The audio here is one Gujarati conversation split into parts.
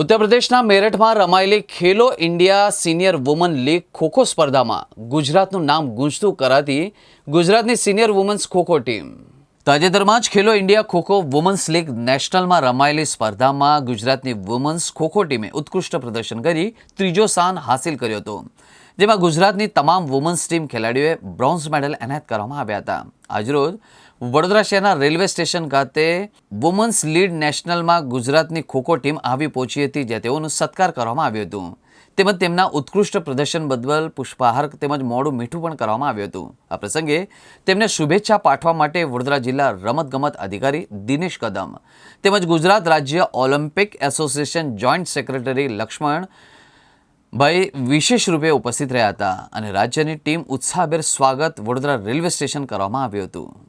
ઉત્તર પ્રદેશના મેરઠમાં રમાયેલી Khelo India senior woman league kho kho સ્પર્ધામાં ગુજરાતનું નામ ગુંજતું કરાતી ગુજરાતની સિનિયર વુમન્સ ખોખો ટીમ. તાજેતરમાં જ Khelo India kho kho women's league નેશનલમાં રમાયેલી સ્પર્ધામાં ગુજરાતની વુમન્સ ખોખો ટીમે ઉત્કૃષ્ટ પ્રદર્શન કરી ત્રીજો સ્થાન હાંસિલ કર્યો હતો. જેમાં ગુજરાતની તમામ વુમન્સ ટીમ ખેલાડીઓએ બ્રોન્ઝ મેડલ એનાયત કરવામાં આવ્યા હતા. આજરોજ વડોદરા શહેરના રેલવે સ્ટેશન ખાતે વુમન્સ લીડ નેશનલમાં ગુજરાતની ખોખો ટીમ આવી પહોંચી હતી, જ્યાં તેઓનું સત્કાર કરવામાં આવ્યું હતું. તેમજ તેમના ઉત્કૃષ્ટ પ્રદર્શન બદલ પુષ્પહાર તેમજ મોડું મીઠું પણ કરવામાં આવ્યું હતું. આ પ્રસંગે તેમને શુભેચ્છા પાઠવા માટે વડોદરા જિલ્લા રમતગમત અધિકારી દિનેશ કદમ તેમજ ગુજરાત રાજ્ય Olympic association joint secretary Laxman bhai વિશેષ રૂપે ઉપસ્થિત રહ્યા હતા અને રાજ્યની ટીમ ઉત્સાહભેર સ્વાગત વડોદરા રેલવે સ્ટેશન કરવામાં આવ્યું હતું.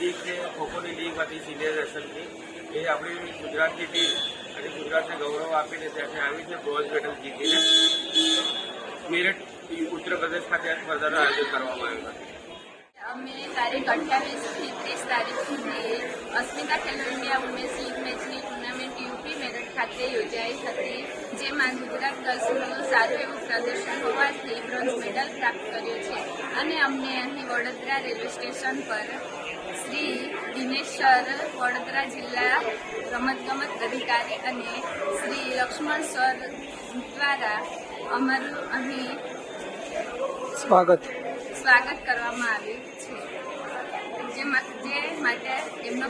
લીગ છે, ખોખોની લીગમાંથી સિનિયર નેશનલની એ આપણી ગુજરાતની ટીમ અને ગુજરાતને ગૌરવ આપીને ત્યાંથી આવી છે બ્રોન્ઝ મેડલ જીતીને. મેરઠ, ઉત્તર પ્રદેશ ખાતે આ સ્પર્ધાનું આયોજન કરવામાં આવ્યું હતું. અમે તારીખ અઠ્યાવીસથી ત્રીસ તારીખ સુધી Asmita Khelo India women's league મેચની ટુર્નામેન્ટ યુપી મેરઠ ખાતે યોજાઈ હતી, જેમાં ગુજરાત ગર્લ્સનું સારું એવું પ્રદર્શન હોવાથી બ્રોન્ઝ મેડલ પ્રાપ્ત કર્યો છે. અને અમને અહીં વડોદરા રેલવે સ્ટેશન પર શ્રી દિનેશ સર વડોદરા જિલ્લા રમતગમત અધિકારી અને શ્રી લક્ષ્મણ સર દ્વારા અમારું અહીં સ્વાગત. સ્વાગત કરવામાં આવ્યું છે. જે જે માટે એમનો